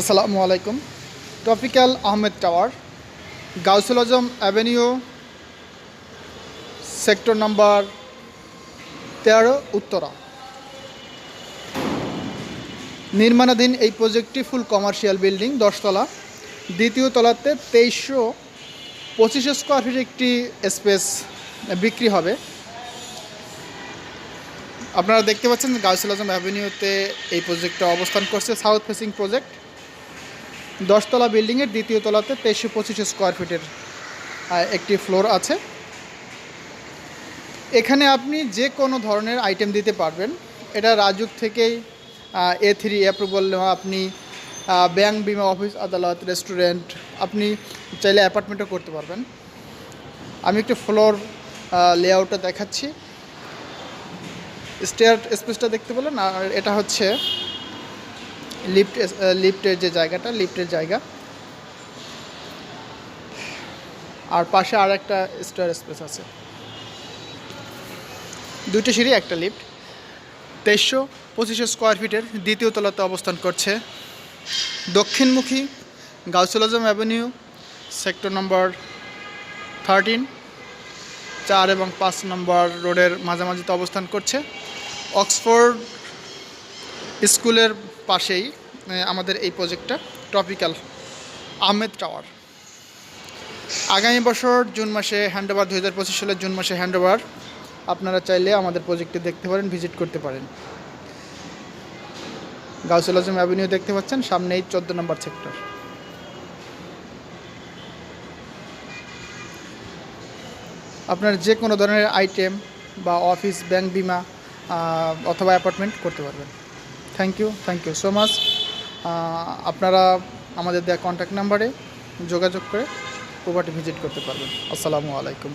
আসসালামু আলাইকুম। Topical Ahmed tower, Gausul Azam avenue, sector number তেরো, উত্তরা। নির্মাণাধীন এই প্রজেক্টটি ফুল কমার্শিয়াল বিল্ডিং, দশতলা। দ্বিতীয় তলাতে তেইশশো পঁচিশ স্কোয়ার ফিট একটি স্পেস বিক্রি হবে। আপনারা দেখতে পাচ্ছেন গাউসুল আজম অ্যাভিনিউতে এই প্রজেক্টটা অবস্থান করছে, সাউথ ফেসিং প্রজেক্ট। দশতলা বিল্ডিংয়ের দ্বিতীয় তলাতে তেইশশো পঁচিশ স্কোয়ার ফিটের একটি ফ্লোর আছে। এখানে আপনি যে কোনো ধরনের আইটেম দিতে পারবেন। এটা রাজুক থেকেই এ থ্রি অ্যাপ্রুভাল নেওয়া, আপনি ব্যাংক বিমা অফিস আদালত রেস্টুরেন্ট আপনি চাইলে অ্যাপার্টমেন্টও করতে পারবেন। আমি একটু ফ্লোর লেআউটটা দেখাচ্ছি। স্টেয়ার স্পেসটা দেখতে পেলেন আর এটা হচ্ছে লিফট লিফটের যে জায়গাটা, লিফটের জায়গা। আর পাশে আর একটা স্টেয়ার স্পেস আছে। দুইটা সিঁড়ি, একটা লিফট। তেইশশো পঁচিশশো স্কোয়ার ফিটের দ্বিতীয় তলাতে অবস্থান করছে দক্ষিণমুখী Gausul Azam avenue, sector number thirteen, চার এবং পাঁচ নম্বর রোডের মাঝামাঝিতে অবস্থান করছে। অক্সফোর্ড স্কুলের পাশেই আমাদের এই প্রজেক্টটা টপিক্যাল আহমেদ টাওয়ার। আগামী বছর জুন মাসে হ্যান্ডওভার দু হাজার পঁচিশ সালের জুন মাসে হ্যান্ডওভার, আপনারা চাইলে আমাদের প্রজেক্টে দেখতে পারেন, ভিজিট করতে পারেন। গাউসুল আজম অ্যাভিনিউ দেখতে পাচ্ছেন, সামনেই চোদ্দ নম্বর সেক্টর। আপনার যে কোনো ধরনের আইটেম বা অফিস, ব্যাংক, বিমা অথবা অ্যাপার্টমেন্ট করতে পারবেন। Thank you thank you so much. আপনারা আমাদের দেওয়া কন্ট্যাক্ট নাম্বারে যোগাযোগ করে প্রপার্টি ভিজিট করতে পারবেন। আসসালামু আলাইকুম।